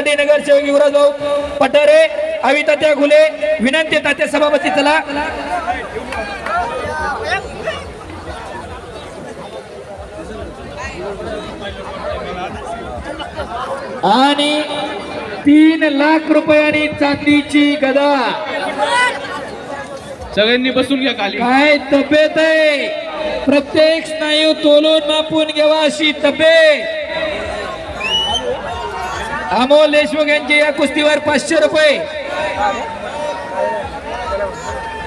साठी नगरसेवक युवराज भाऊ पठारे अवी तात्या घुले विनंती तात्या सभापती चला. आणि तीन लाख रुपयांनी चांदीची गदा. सगळ्यांनी बसून घ्या खाली. काय तब्येत आहे? प्रत्येक स्नायू तोलून मापून घ्यावा अशी तब्येत. अमोल देशमुख यांची या कुस्तीवर पाचशे रुपये.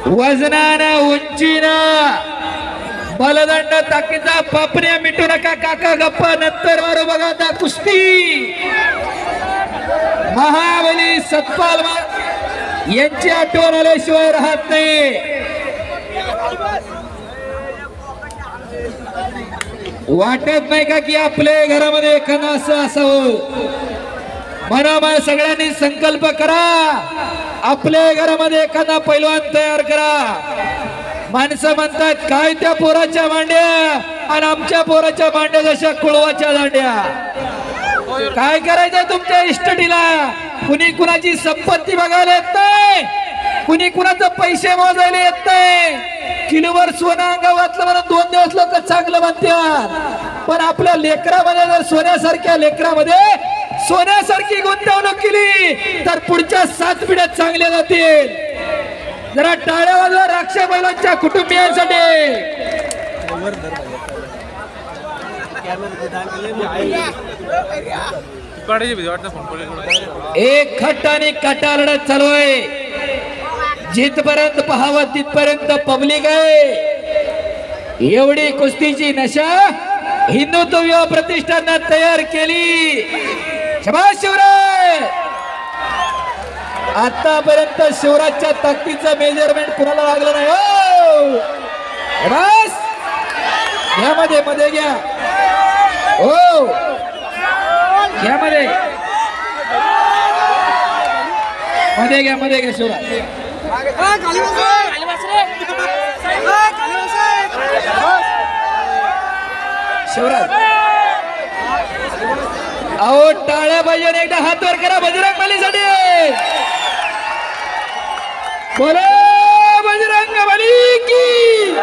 वजनानं उंचीनं बलदंड ताकीचा पापण्या मिटू नका काका गप्पा. नंतर मारू बघा आता कुस्ती. महाबली सतपाल यांची आठवण आल्याशिवाय राहत नाही. वाटत नाही का की आपल्या घरामध्ये एखादा असं असावं? मनामा सगळ्यांनी संकल्प करा. आपल्या घरामध्ये एखादा पैलवान तयार करा. माणसं म्हणतात काय त्या पोराच्या मांड्या आणि आमच्या पोराच्या मांड्या जशा कुळवाच्या दांड्या. काय करायचं तुमच्या इष्टटीला कुणी कुणाची संपत्ती बघायला येत नाही. कुणी कुणाचं पैसे मोजायला येत नाही. किलोवर सोनं अंगावातलं म्हणून दोन दिवस लोक चांगलं म्हणतात. पण आपल्या लेकरामध्ये जर सोन्यासारख्या लेकरामध्ये सोन्यासारखी गुंतवणूक केली तर पुढच्या सात पिढ्यात चांगल्या जातील. जरा टाळ्या वाजवा राक्ष बैलांच्या कुटुंबियांसाठी. एक खट आणि कटा लढत चालू आहे. जिथपर्यंत पहावं तिथपर्यंत पब्लिक आहे. एवढी कुस्तीची नशा हिंदुत्व युवा प्रतिष्ठानात तयार केली. शबाश शिवराज आतापर्यंत शिवराजच्या ताकदीचं मेजरमेंट कुणाला लागलं नाही हो! घ्या मध्ये मध्ये घ्या. हो! घ्या मध्ये. मध्ये घ्या मध्ये घ्या शिवराज. शिवराज. अहो टाळ्या पाहिजे एकदा हात वर करा बजरंग बलीसाठी. बोलो बजरंग बली की.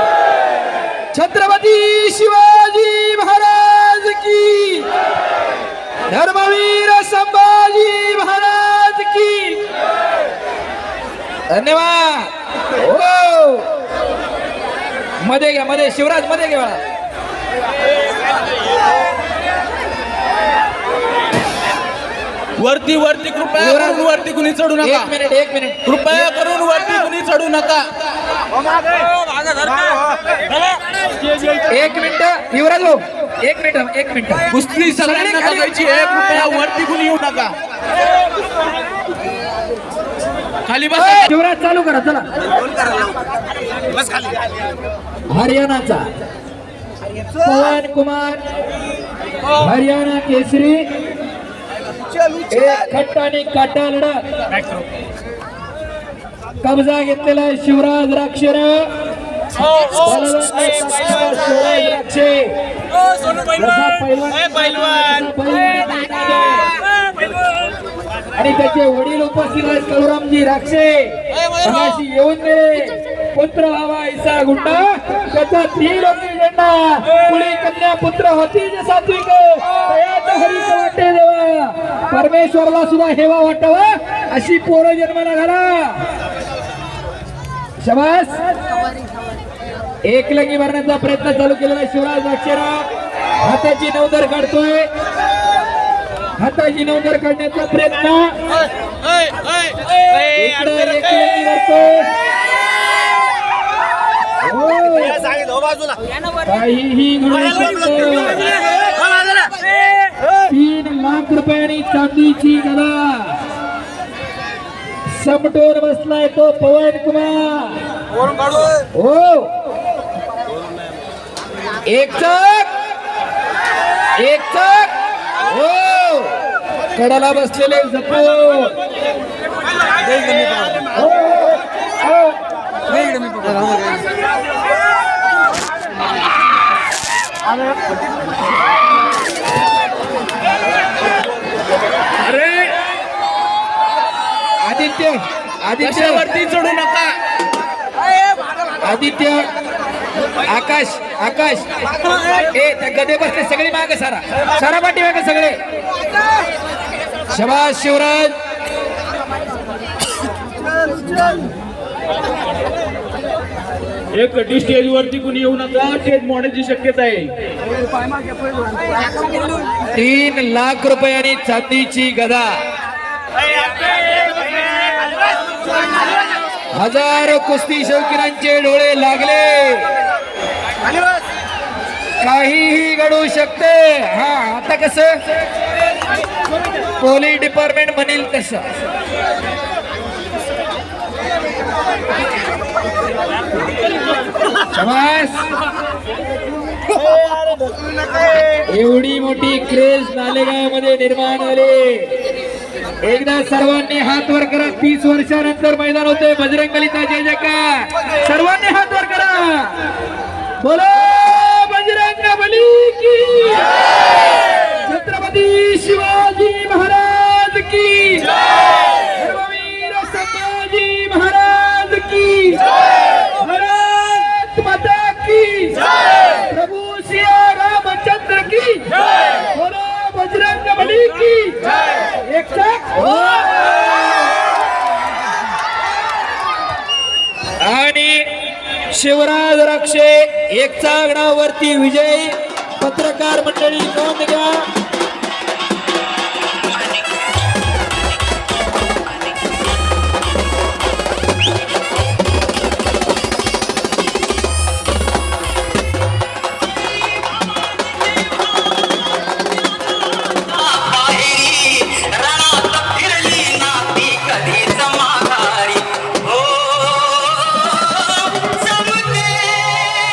छत्रपती शिवाजी महाराज की. धर्मवीर संभाजी महाराज की. धन्यवाद. हो. मध्ये घ्या मध्ये. शिवराजमध्ये घ्या वरती वरती कृपया युवराज- करून वरती कुणी चढू नका. एक मिनिट एक मिनिट. कृपया करून वरती कुणी चढू नका. एक मिनिट युवराज भाऊ एक मिनिट एक मिनिट. कुस्ती सगळ्यांना खाली- बघायची आहे कृपया वरती कुणी येऊ नका. खाली बसा. शिवराज चालू करा चला. हरियाणाचा. पवन कुमार हरियाणा केसरी. कब्जा घेतलेला आहे शिवराज राक्षर राक्षे जसा पैलवान आणि त्याचे वडील उपस्थित आहेत कलरामजी राक्षे. येऊन गेले पुत्र व्हावा ऐसा गुंडा. त्याचा झेंडा. पुढे कन्या पुत्र होती जे सात्विक? तयात हरीच वाटे देवा परमेश्वरला सुद्धा हेवा वाटावा अशी पोरं जन्माला घाला. शबास. एकलंगी भरण्याचा प्रयत्न चालू केलेला शिवराज राक्षेराव हाताची नवदर काढतोय. हाताची नवदर काढण्याचा प्रयत्न. इकडे एकलंगी करतोय हो. काहीही घडू शकतं. लाख रुपयांनी चांदीची गदा. समटोर बसलाय तो पवन कुमार. हो. एक चक. एक चक. हो. कडाला बसलेले जपो हो, हो. अरे. आदित्य आदित्य. कशावरती चढू नका. आदित्य आकाश आकाश. ए त्या गदे बसले सगळे माग सारा. सारा पाठी माग सगळे. शबाज शिवराज. एक कटी स्टेज वरती कुणी येऊ नका स्टेज मोडण्याची शक्यता आहे. तीन लाख रुपयांनी चांदीची गदा. हजारो कुस्ती शौकीनांचे डोळे लागले. काहीही घडू शकते. हा आता कस? पोलीस डिपार्टमेंट म्हणेल तसं. एवढी मोठी क्रेज नालेगावमध्ये निर्माण झाली. एकदा सर्वांनी हात वर करा. तीस वर्षानंतर मैदान होते बजरंगलीचा जय जयकार. सर्वांनी हात वर करा. बोलो बजरंग बली की छत्रपती शिवाजी महाराज की धर्मवीर संभाजी महाराज की भारत माता की प्रभु सिया रामचंद्र की बोलो बजरंग बली की एक साथ आणि शिवराज रक्षे एक चागडावरती विजय पत्रकार मंडळी नोंद घ्या.